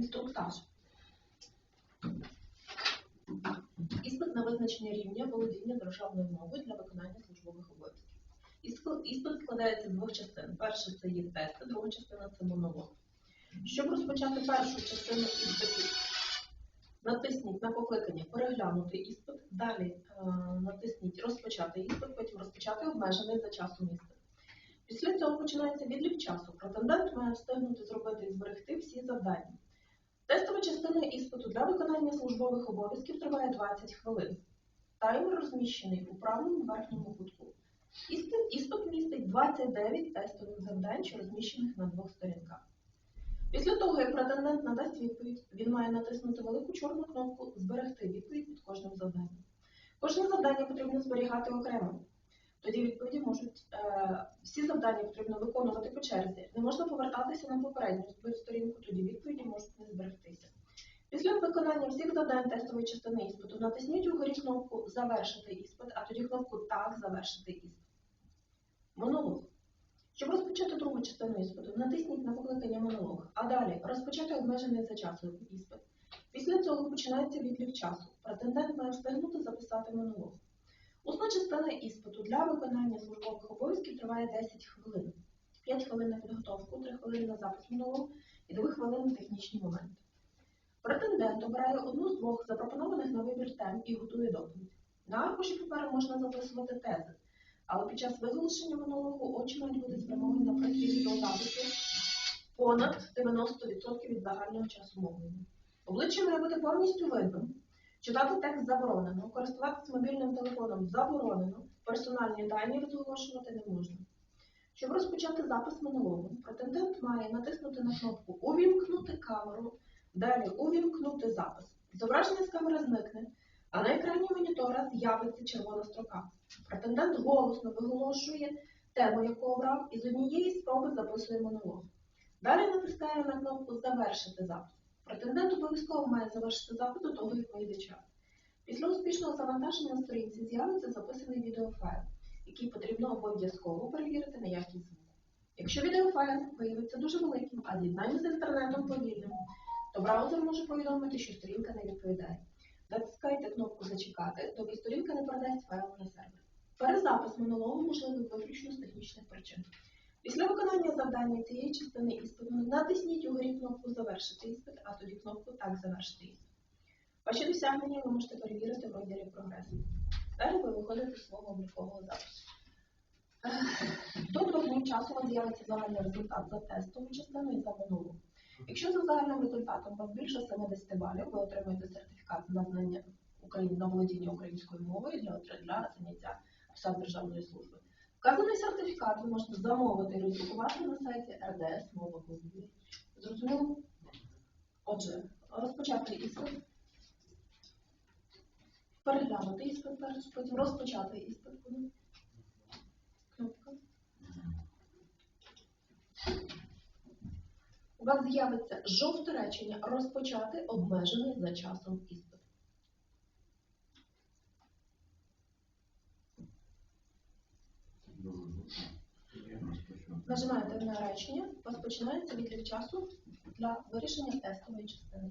Інструктаж. Іспит на визначення рівня володіння державною мовою для виконання службових обов'язків. Іспит- складається з двох частин. Перша це є тест, друга частина це монолог. Щоб розпочати першу частину іспиту, натисніть на покликання переглянути іспит, далі е, натисніть розпочати іспит, потім розпочати обмежений за часом іспит. Після цього починається відлік часу. Претендент має встигнути зробити і зберегти всі завдання. Тестова частина іспиту для виконання службових обов'язків триває 20 хвилин. Таймер розміщений у правому верхньому кутку. Іспит, іспит містить 29 тестових завдань, що розміщених на двох сторінках. Після того, як претендент надасть відповідь, він має натиснути велику чорну кнопку Зберегти відповідь під кожним завданням. Кожне завдання потрібно зберігати окремо. Тоді відповіді можуть е, всі завдання потрібно виконувати по черзі. Не можна повертатися на попередню сторінку, тоді відповіді можуть не зберегтися. Після виконання всіх завдань тестової частини іспиту натисніть угорі кнопку Завершити іспит, а тоді кнопку Так завершити іспит. Монолог. Щоб розпочати другу частину іспиту, натисніть на покликання монолог, а далі розпочати обмежений за часом іспит. Після цього починається відлік часу. Претендент має встигнути записати монолог. Усна частина іспиту для виконання службових обов'язків триває 10 хвилин. 5 хвилин на підготовку, 3 хвилини на запис монологу і 2 хвилини на технічні моменти. Претендент обирає одну з двох запропонованих на вибір тем і готує доповідь. На аркуші паперу можна записувати тези, але під час виголошення монологу мають бути спрямовані на прихід відеозапису понад 90% від загального часу мовлення. Обличчя має бути повністю видним. Читати текст заборонено, користуватися мобільним телефоном заборонено, персональні дані розголошувати не можна. Щоб розпочати запис монологу, претендент має натиснути на кнопку Увімкнути камеру, далі Увімкнути запис. Зображення з камери зникне, а на екрані монітора з'явиться червона строка. Претендент голосно виголошує тему, яку обрав, і з однієї спроби записує монолог. Далі натискає на кнопку Завершити запис. Претендент обов'язково має завершити запит до того, час. Після успішного завантаження на сторінці з'явиться записаний відеофайл, який потрібно обов'язково перевірити на якість звуку. Якщо відеофайл виявиться дуже великим, а з'єднання з інтернетом повільним, то браузер може повідомити, що сторінка не відповідає. Натискайте кнопку Зачекати, доки сторінка не передасть файл на сервер. Перезапис монологу можливий виключно з технічних причин. Після виконання завдання цієї частини іспиту натисніть угорі кнопку Завершити іспит, а тоді кнопку Так завершити іспит. Ваші досягнення ви можете перевірити в розділі прогресу. Далі ви виходите з свого облікового запису. До днів часу у з'явиться загальний результат за тестову частину і за минулу. Якщо за загальним результатом у вас більше 70 балів, ви отримаєте сертифікат на знання на володіння українською мовою для, для заняття посад державної служби. Вказаний сертифікат ви можете замовити і роздрукувати на сайті РДС мова Google. Зрозуміло? Отже, розпочати іспит. Переглянути іспит перш, потім розпочати іспит. Кнопка. У вас з'явиться жовте речення розпочати обмежений за часом іспит. Нажимаєте на речення, у починається відлік часу для вирішення тестової частини.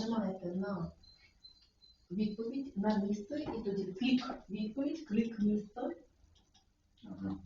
нажимаєте на відповідь на місто, і тоді клік відповідь, клік місто. Ага.